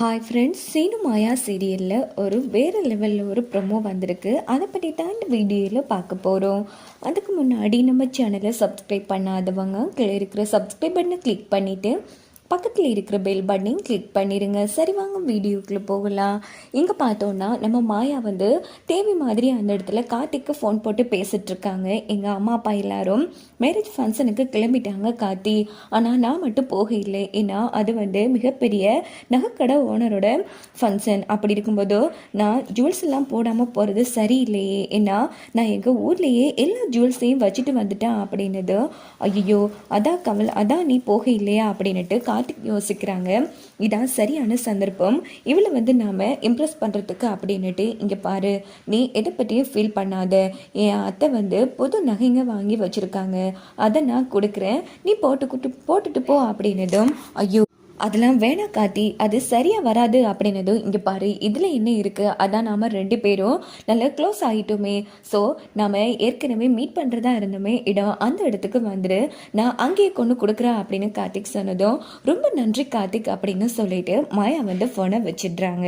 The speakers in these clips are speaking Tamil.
ஹாய் ஃப்ரெண்ட்ஸ் சீனு மாயா சீரியலில் ஒரு வேறு லெவலில் ஒரு ப்ரொமோ வந்திருக்கு. அதை பற்றி தான் இந்த வீடியோவில் பார்க்க போகிறோம் அதுக்கு முன்னாடி நம்ம சேனலை சப்ஸ்கிரைப் பண்ணாதவங்க கீழே இருக்கிற சப்ஸ்கிரைப் பட்டனை கிளிக் பண்ணிவிட்டு பக்கத்தில் இருக்கிற பெல் பட்டனையும் கிளிக் பண்ணிடுங்க சரி வாங்க வீடியோக்குள்ளே போகலாம். இங்கே பார்த்தோன்னா நம்ம மாயா வந்து தேவி மாதிரி அந்த இடத்துல கார்த்திக்கு ஃபோன் போட்டு பேசிகிட்ருக்காங்க இருக்காங்க. எங்கள் அம்மா அப்பா எல்லாரும் மேரேஜ் ஃபங்க்ஷனுக்கு கிளம்பிட்டாங்க கார்த்தி. ஆனால் நான் மட்டும் போக இல்லை ஏன்னா அது வந்து மிகப்பெரிய நகைக்கடை ஓனரோட ஃபங்க்ஷன் அப்படி இருக்கும்போது நான் ஜுவல்ஸ் எல்லாம் போடாமல் போகிறது சரியில்லையே. ஏன்னா நான் எங்கள் ஊர்லேயே எல்லா ஜுவல்ஸையும் வச்சுட்டு வந்துட்டேன் அப்படின்னது ஐயோ அதான் கமல் அதான் நீ போக இல்லையா அப்படின்னுட்டு கார்த்திக் யோசிக்கிறாங்க. இதான் சரியான சந்தர்ப்பம். இவளை வந்து நாம் இம்ப்ரெஸ் பண்ணுறதுக்கு அப்படின்னுட்டு இங்கே பாரு நீ எதை பற்றியும் ஃபீல் பண்ணாத. என் அத்தை வந்து புது நகைங்க வாங்கி வச்சுருக்காங்க. அதை நான் கொடுக்குறேன். நீ போட்டுக்கிட்டு போட்டுட்டு போ அப்படின்னதும் ஐயோ அதெல்லாம் வேணாம் காத்தி அது சரியாக வராது அப்படின்னதும் இங்கே பாரு இதில் என்ன இருக்குது அதான் நாம் ரெண்டு பேரும் நல்லா க்ளோஸ் ஆகிட்டோமே ஸோ நாம் ஏற்கனவே மீட் பண்ணுறதா இருந்தோமே இடம் அந்த இடத்துக்கு வந்துடு நான் அங்கேயே கொண்டு கொடுக்குறேன் அப்படின்னு கார்த்திக் சொன்னதும் ரொம்ப நன்றி கார்த்திக் அப்படின்னு சொல்லிட்டு மாயா வந்து ஃபோனை வச்சிடுறாங்க.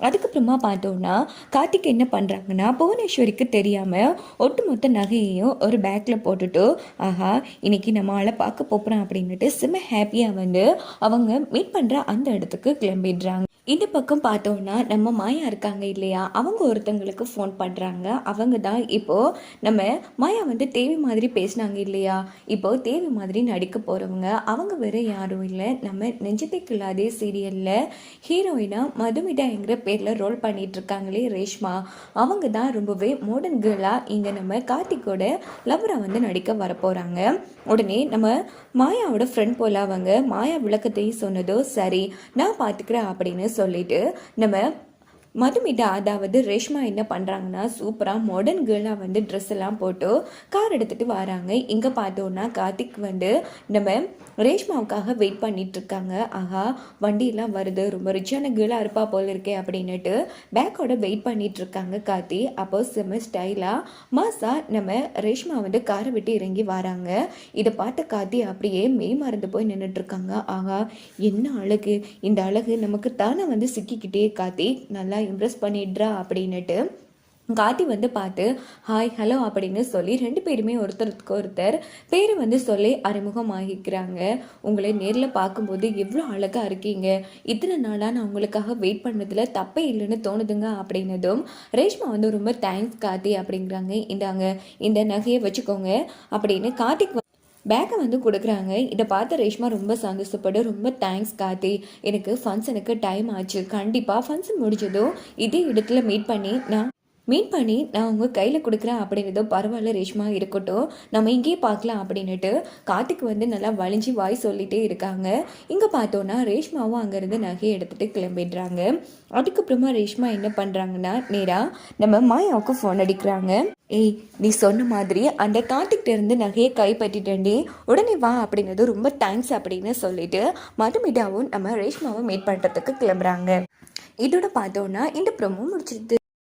அதுக்கப்புறமா பார்த்தோன்னா கார்த்திக் என்ன பண்ணுறாங்கன்னா புவனேஸ்வரிக்கு தெரியாமல் ஒட்டுமொத்த நகையையும் ஒரு பேக்கில் போட்டுட்டு ஆஹா இன்னைக்கு நம்ம ஆளை பார்க்க போகிறோம் அப்படின்னுட்டு செம்ம ஹாப்பியாக வந்து அவங்க மீட் பண்ணுற அந்த இடத்துக்கு கிளம்பிடுறாங்க. இந்த பக்கம் பார்த்தோன்னா நம்ம மாயா இருக்காங்க இல்லையா? அவங்க ஒருத்தங்களுக்கு ஃபோன் பண்ணுறாங்க அவங்க தான் இப்போது நம்ம மாயா வந்து தேவி மாதிரி பேசினாங்க இல்லையா? இப்போது தேவி மாதிரி நடிக்க போகிறவங்க அவங்க வேறு யாரும் இல்லை. நம்ம நெஞ்சத்தை கில்லாதே சீரியலில் ஹீரோயினாக மதுமிதாங்கிற பேரில் ரோல் பண்ணிகிட்ருக்காங்களே ரேஷ்மா. அவங்க தான் ரொம்பவே மாடர்ன் கேர்ளாக இங்கே நம்ம கார்த்திக்கோட லவராக வந்து நடிக்க வரப்போகிறாங்க உடனே நம்ம மாயாவோட ஃப்ரெண்ட் போல அவங்க மாயா விளக்கத்தையும் சொன்னது சரி நான் பார்த்துக்கிறேன் அப்படின்னு சொல்லிட்டு நம்ம மதுமிதா அதாவது ரேஷ்மா என்ன பண்ணுறாங்கன்னா சூப்பராக மாடர்ன் கேர்ளாக வந்து ட்ரெஸ் எல்லாம் போட்டு கார் எடுத்துகிட்டு வராங்க. இங்கே பார்த்தோன்னா கார்த்திக் வந்து நம்ம ரேஷ்மாவுக்காக வெயிட் பண்ணிட்டு இருக்காங்க. ஆஹா வண்டியெல்லாம் வருது. ரொம்ப ரிச்சான கேர்ளாக இருப்பா போல இருக்கே அப்படின்னுட்டு பேக்கோட வெயிட் பண்ணிட்டு இருக்காங்க கார்த்தி. அப்போ செம ஸ்டைலாக மாசா நம்ம ரேஷ்மா வந்து காரை விட்டு இறங்கி வராங்க. இதை பார்த்த கார்த்தி அப்படியே மெய் மறந்து போய் நின்றுட்டுருக்காங்க ஆஹா என்ன அழகு. இந்த அழகு நமக்கு தானே வந்து சிக்கிக்கிட்டே கார்த்தி. நல்லா இம்ப்ரெஸ் பண்ணிடுறா அப்படின்னுட்டு கார்த்தி வந்து பார்த்து ஹாய் ஹலோ அப்படின்னு சொல்லி ரெண்டு பேருமே ஒருத்தருக்கு ஒருத்தர் பேரை வந்து சொல்லி அறிமுகமாகிக்கிறாங்க. உங்களை நேரில் பார்க்கும்போது எவ்வளோ அழகாக இருக்கீங்க. இத்தனை நாளாக நான் உங்களுக்காக வெயிட் பண்ணதில் தப்பே இல்லைன்னு தோணுதுங்க அப்படின்னதும் ரேஷ்மா வந்து ரொம்ப தேங்க்ஸ் கார்த்தி அப்படிங்கிறாங்க. இந்தாங்க இந்த நகையை வச்சுக்கோங்க அப்படின்னு கார்த்திக் பேக்கை வந்து கொடுக்குறாங்க. இதை பார்த்து ரேஷ்மா ரொம்ப சந்தோஷப்படு ரொம்ப தேங்க்ஸ் காத்தி எனக்கு ஃபங்க்ஷனுக்கு டைம் ஆச்சு. கண்டிப்பாக ஃபங்க்ஷன் முடிஞ்சதும் இதே இடத்துல மீட் பண்ணி நான் மீட் பண்ணி நான் உங்கள் கையில் கொடுக்குறேன் அப்படின்றதோ பரவாயில்ல ரேஷ்மா இருக்கட்டும். நம்ம இங்கேயே பார்க்கலாம் அப்படின்னுட்டு கார்த்திக் வந்து நல்லா வலிஞ்சு வாய் சொல்லிகிட்டே இருக்காங்க. இங்கே பார்த்தோன்னா ரேஷ்மாவும் அங்கேருந்து நகையை எடுத்துகிட்டு கிளம்பிடுறாங்க. அதுக்கப்புறமா ரேஷ்மா என்ன பண்ணுறாங்கன்னா நேராக நம்ம மாயாவுக்கு ஃபோன் அடிக்கிறாங்க. ஏய் நீ சொன்ன மாதிரி அந்த கார்த்திக்கிட்ட இருந்து நகையை கைப்பற்றிட்டேன்டி. உடனே வா அப்படிங்கிறது ரொம்ப தேங்க்ஸ் அப்படின்னு சொல்லிட்டு மதுமிதாவும் நம்ம ரேஷ்மாவும் மீட் பண்ணுறதுக்கு கிளம்புறாங்க. இதோட பார்த்தோன்னா இந்த ப்ரோமோ முடிச்சிருது.